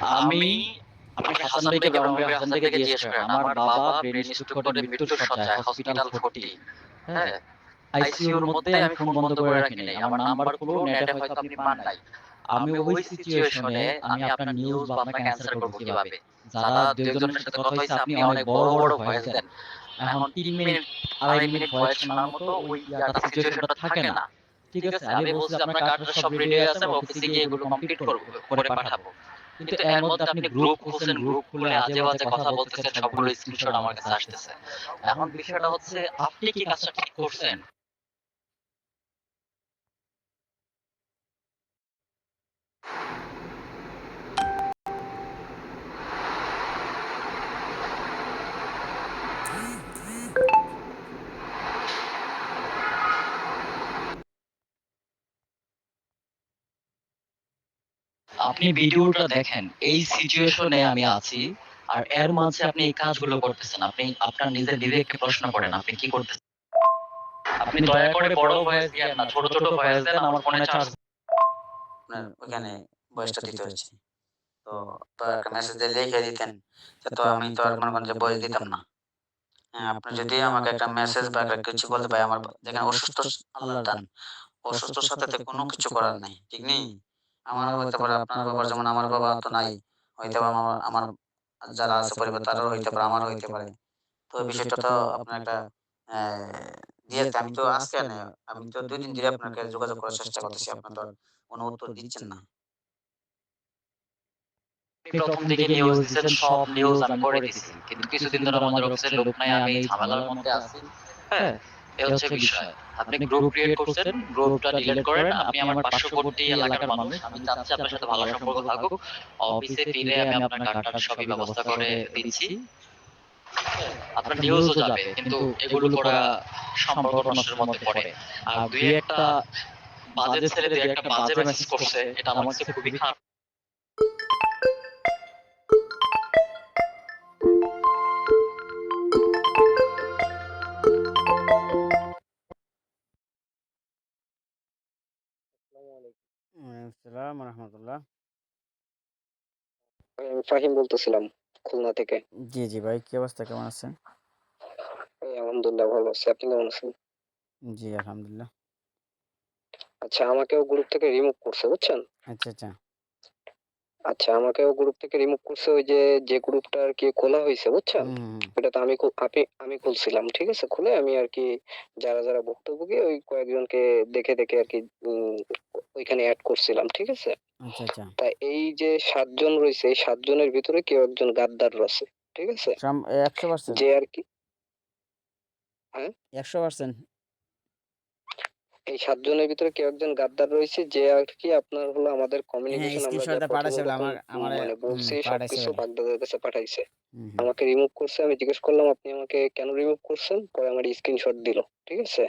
আমি আপনি হাসান ভাইকে রহমান ভাই হাসান ভাইকে জিজ্ঞেস করেন আমার বাবা ব্রেন স্ট্রোক করে মৃত্যুর শয্যায় হসপিটাল ভর্তি। হ্যাঁ আইসিইউর মধ্যে আমি ফোন বন্ধ করে রাখি নাই আমার নাম্বারগুলো নেটে হয়তো আপনি পান নাই। আমি ওই সিচুয়েশনে আমি আপনার নিউজ বা আপনাকে অ্যানসার করব কীভাবে? যারা দুইজনের সাথে কথা হইছে আপনি অনেক বড় বড় ভয়েস দেন এখন তিন মিনিট আড়াই মিনিট ভয়েস শোনার মতো ওই ইয়াটা সিচুয়েশনটা থাকে না ঠিক আছে আমি বলছি আপনার কার্ডটা সব রেডি আছে অফিসে গিয়ে এগুলো কমপ্লিট করব করে পাঠাবো কিন্তু এর মধ্যে আপনি গ্রুপ খুলছেন গ্রুপ খুলে আজে বাজে কথা বলতেছেন সবগুলো স্ক্রিনশট আমার কাছে আসতেছে। এখন বিষয়টা হচ্ছে আপনি কি কাজটা ঠিক করছেন? আপনি ভিডিওটা দেখেন, এই সিচুয়েশনে আমি আছি, আর এর মাঝে আপনি এই কাজগুলো করতেছেন। আপনি আপনার নিজের বিবেককে প্রশ্ন করেন, আপনি কি করতেছেন? আপনি দয়া করে বড় ভয়েস দিয়েন না, ছোট ছোট ভয়েস দেন, আমার ফোনে চার্জ ওখানে বয়সটা দিতে হচ্ছে। তো তো একটা মেসেজ দিয়ে লিখে দিতেন তো আমি তো আর মনে করেন বয়স দিতাম না। হ্যাঁ আপনি যদি আমাকে একটা মেসেজ বা একটা কিছু বলতে পারে আমার যেখানে অসুস্থ আল্লাহর দান, অসুস্থর সাথে কোনো কিছু করার নাই, ঠিক নেই? আমার হইতে পারে আপনার বাবার যেমন আমার বাবা তো নাই হইতে পারে আমার আমার যারা আছে পরিবার তারাও হইতে পারে। আমারও হইতে পারে। তো বিষয়টা তো আপনার একটা দিয়েছে আমি তো আজকে আমি তো দুই দিন ধরে আপনাকে যোগাযোগ করার চেষ্টা করতেছি। আপনার তো কোনো উত্তর দিচ্ছেন না। প্রথম দিকে নিউজ দিচ্ছেন সব নিউজ আমি করে দিছি। কিন্তু কিছুদিন ধরে আমাদের অফিসের লোক নাই আমি এই ঝামেলার মধ্যে আছি। হ্যাঁ। এই হচ্ছে বিষয়। আপনি গ্রুপ ক্রিয়েট করছেন গ্রুপটা ডিলিট করেন আপনি আমার পার্শ্ববর্তী এলাকার মানুষ আমি চাচ্ছি আপনার সাথে ভালো সম্পর্ক থাকুক। অফিসে ফিরে আমি আপনার কার্ডটার সবই ব্যবস্থা করে দিচ্ছি। আপনার নিউজও যাবে কিন্তু এগুলো করা সম্পর্ক নষ্টের মধ্যে পড়ে। আর দুই একটা বাজে ছেলে দুই একটা বাজে মেসেজ করছে এটা আমার কাছে খুবই খারাপ। আসসালাম রহমতুল্লাহ। আমি ফাহিম বলতেছিলাম খুলনা থেকে। জি জি ভাই কি অবস্থা? কেমন আছেন? আলহামদুলিল্লাহ ভালো আছি। আপনি কেমন আছেন? জি আলহামদুলিল্লাহ। আচ্ছা আমাকেও গ্রুপ থেকে রিমুভ করছে বুঝছেন? আচ্ছা আচ্ছা। আচ্ছা আমাকেও গ্রুপ থেকে রিমুভ করছে ওই যে যে গ্রুপটা আর কি খোলা হয়েছে বুঝছেন। ওটা তো আমি আমি আমি খুলছিলাম ঠিক আছে? খুলে আমি আর কি যারা যারা ভুক্তভোগী ওই কয়েকজনকে দেখে দেখে আর কি ওইখানে অ্যাড করছিলাম ঠিক আছে? আচ্ছা আচ্ছা। তা এই যে সাতজন রয়েছে এই সাতজনের ভিতরে কেউ একজন গাদ্দার রয়েছে ঠিক আছে? একশো পার্সেন্ট যে আর কি? একশো পার্সেন্ট এই সাতজনের ভিতরে কেউ একজন গাদ্দার রয়েছে যে আর কি আপনার হলো আমাদের কমিউনিকেশন আমরা screenshot যা পাঠাইছে বলে আমার- মানে বলছি সবকিছু। বাগদাদের কাছে পাঠাইছে। আমাকে রিমুভ করছে আমি জিজ্ঞেস করলাম আপনি আমাকে কেন রিমুভ করছেন? পরে আমার স্ক্রিনশট দিল ঠিক আছে।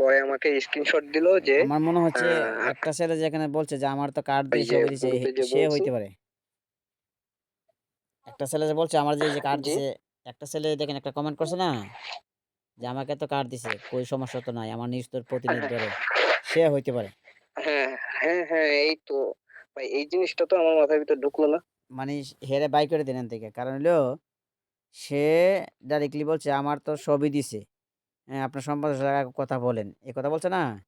পরে আমাকে স্ক্রিনশট দিল যে আমার মনে হচ্ছে একটা ছেলে যেখানে বলছে যে আমার তো কার্ড দিয়ে ছবি যে সে হইতে পারে। একটা ছেলে যে বলছে আমার যে যে কার্ড। দিছে একটা ছেলে দেখেন একটা কমেন্ট করছে না যে আমাকে তো কার্ড দিছে কই সমস্যা তো নাই আমার নিউজ তোর প্রতিনিধি ধরে সে হইতে পারে। হ্যাঁ হ্যাঁ হ্যাঁ এই তো ভাই এই জিনিসটা তো আমার মাথার ভিতর ঢুকলো না। মানে হেরে বাই করে দিলেন থেকে। কারণ হলো সে ডাইরেক্টলি বলছে আমার তো সবই দিছে। আপনার সম্পাদক কথা বলেন। এই কথা বলছে না?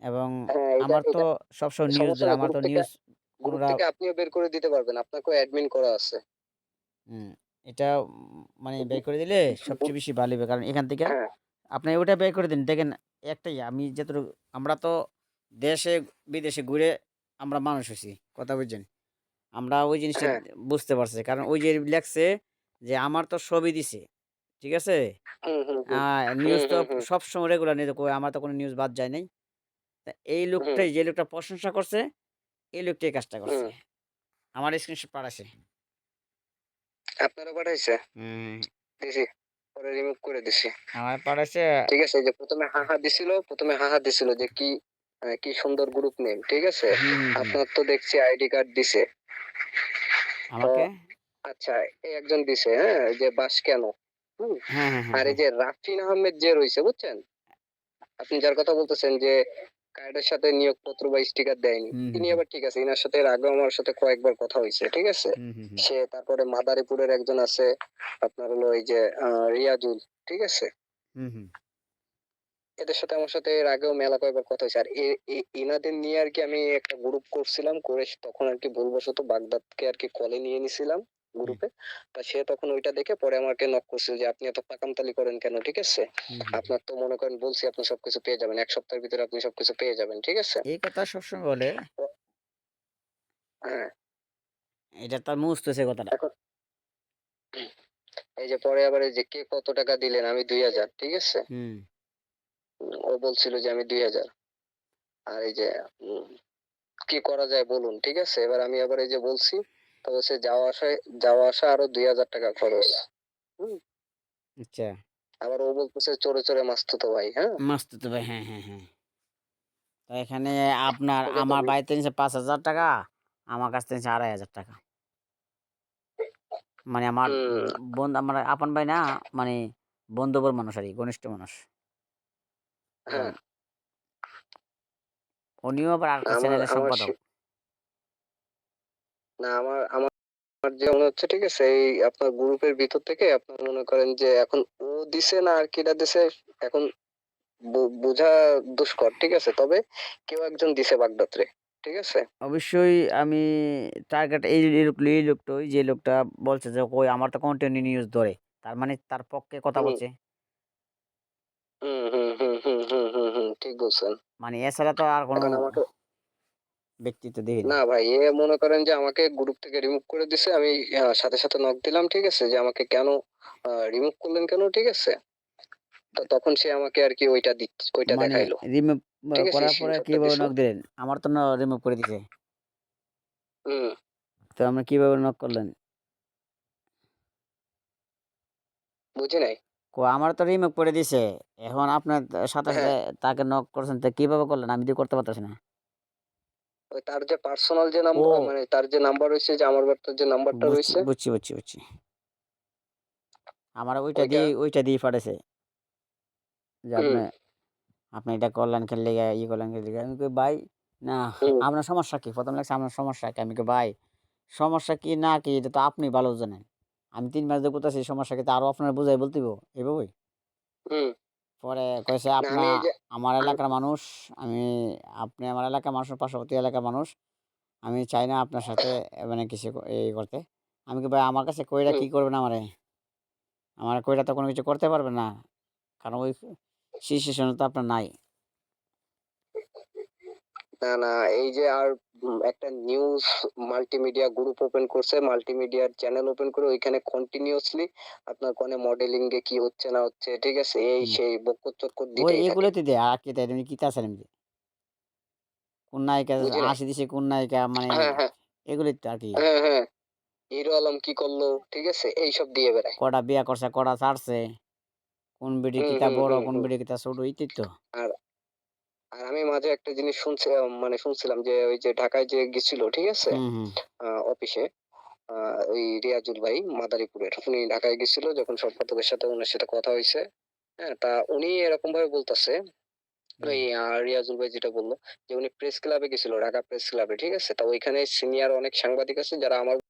এবং হ্যাঁ এটা- আমার তো এটা সবসময় নিউজ সমস্যা না, আমার তো থেকে- নিউজ গ্রুপ থেকে আপনিও বের করে দিতে পারবেন। আপনাকেও অ্যাডমিন করা আছে। হুম, এটা মানে বের করে দিলে সবচেয়ে বেশি ভালো হবে। কারণ এখান থেকে হ্যাঁ। আপনি ওটা বের করে দিন। দেখেন একটাই আমি যতটুকু আমরা তো দেশে বিদেশে ঘুরে আমরা মানুষ হয়েছি। কথা বুঝছেন? আমরা ওই জিনিসটা হ্যাঁ। বুঝতে পারছি। কারণ ওই যে লেখছে যে আমার তো সবই দিছে। ঠিক আছে? হুম হুম হুম। নিউজ তো হুম, হুম। সবসময় রেগুলার নিউজ কই আমার তো কোনো নিউজ বাদ যায় নাই। তা এই লোকটাই যে লোকটা প্রশংসা করছে এই লোকটাই এই কাজটা করছে। হুম। আমার স্ক্রিনশট পাঠাইছে। হুম। দিছি পরে রিমুভ করে দিছি। আমার পাঠাচ্ছে ঠিক আছে এই যে প্রথমে হাহা দিছিল প্রথমে হাহা দিছিল যে কি কি সুন্দর গ্রুপ নেম ঠিক আছে? হুম, হুম, হুম। আপনার তো দেখছি আইডি কার্ড দিছে। আমাকে? আচ্ছা এই একজন দিছে হ্যাঁ? যে বাস কেন? হুম। হ্যাঁ হ্যাঁ হ্যাঁ আর এই যে রাফিন আহমেদ যে রয়েছে বুঝছেন? আপনি যার কথা বলতেছেন যে কার্ডের সাথে নিয়োগপত্র বা স্টিকার দেয়নি তিনি আবার ঠিক আছে ইনার সাথে এর আগেও আমার সাথে কয়েকবার কথা হয়েছে ঠিক আছে। সে তারপরে মাদারীপুরের একজন আছে আপনার হলো ওই যে রিয়াজুল ঠিক আছে। এদের সাথে আমার সাথে এর আগেও মেলা কয়েকবার কথা হয়েছে আর এনাদের নিয়ে আর কি আমি একটা গ্রুপ করছিলাম করে তখন আর কি ভুলবশত বাগদাদকে আর কি কলে নিয়ে নিছিলাম। গ্রুপে তা সে তখন ওইটা দেখে পরে আমাকে নক করছিল যে আপনি এত পাকামতালি করেন কেন? ঠিক আছে। আপনার তো মনে করেন বলছি আপনি সবকিছু পেয়ে যাবেন। এক সপ্তাহের ভিতরে আপনি সবকিছু পেয়ে যাবেন ঠিক আছে? এই কথা সবসময় বলে। হ্যাঁ। এটা তার মুছতেছে কথাটা। এই যে পরে আবার এই যে কে কত টাকা দিলেন? আমি দুই হাজার ঠিক আছে? হুম। ও বলছিল যে আমি দুই হাজার। আর এই যে কি করা যায় বলুন? ঠিক আছে? এবার আমি আবার এই যে বলছি তো যাওয়া আসায় যাওয়া আসা আরও দুই হাজার টাকা খরচ। আচ্ছা। আবার ও বলতেছে চোরে চোরে মাস্তুতো ভাই হ্যাঁ? মাস্ত তো ভাই হ্যাঁ হ্যাঁ হ্যাঁ। তো এখানে আপনার আমার বাড়িতে নিচ্ছে পাঁচ হাজার টাকা আমার কাছ থেকে আড়াই হাজার টাকা। মানে আমার। বন্ধু আমার আপন ভাই না মানে বন্ধুবর মানুষ আর কি ঘনিষ্ঠ মানুষ। হ্যাঁ। উনিও আবার আর চ্যানেলের সম্পাদক। না আমার আমার আমার যে মনে হচ্ছে ঠিক আছে এই আপনার গ্রুপের ভিতর থেকে আপনার মনে করেন যে এখন ও দিছে না আর কিটা দিছে এখন বোঝা দুষ্কর ঠিক আছে? তবে কেউ একজন দিছে বাগদাত্রে ঠিক আছে? অবশ্যই আমি টার্গেট এই এই লোক এই লোকটা ওই যে লোকটা বলছে যে কই আমার তো কন্টিনিউ নিউজ ধরে। তার মানে তার পক্ষে কথা বলছে। হুম হুম হুম হুম হুম হুম হুম ঠিক বলছেন। মানে এছাড়া তো আর কোনো ব্যক্তিত্ব দেখি না ভাই এ মনে করেন যে আমাকে গ্রুপ থেকে রিমুভ করে দিছে আমি সাথে সাথে নক দিলাম ঠিক আছে? যে আমাকে কেন রিমুভ করলেন কেন ঠিক আছে? তো তখন সে আমাকে আর কি ওইটা দিচ্ছে ওইটা মানে দেখাইলো। রিমুভ করার পরে টা কীভাবে নক দিলেন? আমার তো রিমুভ করে দিছে। হুম। তো আপনি কীভাবে নক করলেন? বুঝি নাই? কো আমার তো রিমুভ করে দিছে। এখন আপনার সাথে সাথে হ্যাঁ। তাকে নক করছেন তো কীভাবে করলেন? আমি তো করতে পারতেছি না। তার যে পার্সোনাল যে নাম্বার মানে তার যে নাম্বার রয়েছে যে আমার বার্তার যে নাম্বারটা রয়েছে। বুঝছি বুঝছি বুঝছি। আমার ওইটা দিয়ে ওইটা দিয়ে পাঠাইছে যে আপনি আপনি এটা করলেন খেললে ই করলেন খেললে আমি কই ভাই না আপনার সমস্যা কি? প্রথম লাগছে আপনার সমস্যা কি? আমি কই ভাই সমস্যা কি না কি এটা তো আপনি ভালো জানেন। আমি তিন মাস ধরে করতেছি সমস্যা কি তা আরও আপনার বুঝাই বলতে হইবো, এভাবেই? হুম। পরে কয়েছে আপনি আপনার আমার এলাকার মানুষ আমি আপনি আমার এলাকার মানুষের পার্শ্ববর্তী এলাকার মানুষ আমি চাই না আপনার সাথে মানে কিছু এই করতে আমি কি ভাই আমার কাছে কইরা। কি করবেন আমারে আমার কইরা তো কোনো কিছু করতে পারবে না কারণ ওই সিচুয়েশন তো আপনার নাই না না এই যে আর একটা নিউজ মাল্টিমিডিয়া গ্রুপ ওপেন করছে মাল্টিমিডিয়ার চ্যানেল ওপেন করে ওইখানে কন্টিনিউয়াসলি আপনার কোনে মডেলিং এ কি হচ্ছে না হচ্ছে ঠিক আছে? এই। সেই বকর চক্কর থাকে। এগুলোতে দে আর কি তাই তুমি কি তা আছেন এমনি কোন নায়িকা হাসি দিছে কোন নায়িকা মানে হ্যাঁ হ্যাঁ। তো আর কি। হ্যাঁ হ্যাঁ। হিরো আলম কি করল ঠিক আছে? এইসব দিয়ে বেড়ায়। কটা বিয়া করছে কটা ছাড়ছে। কোন বিডি কিতা বড় কোন। বিডি কিতা ছোট ইত্যাদি তো। আর আর আমি মাঝে একটা জিনিস শুনছি মানে শুনছিলাম যে ওই যে ঢাকায় যে গেছিল ঠিক আছে? অফিসে ওই রিয়াজুল ভাই মাদারীপুরের উনি ঢাকায় গেছিল যখন সম্পাদকের সাথে ওনার সাথে কথা হয়েছে। হ্যাঁ তা উনি এরকম ভাবে বলতেছে ওই রিয়াজুল ভাই যেটা বলল যে উনি প্রেস ক্লাবে গেছিল ঢাকা প্রেস ক্লাবে ঠিক আছে? তা ওইখানে সিনিয়র অনেক সাংবাদিক আছে যারা আমার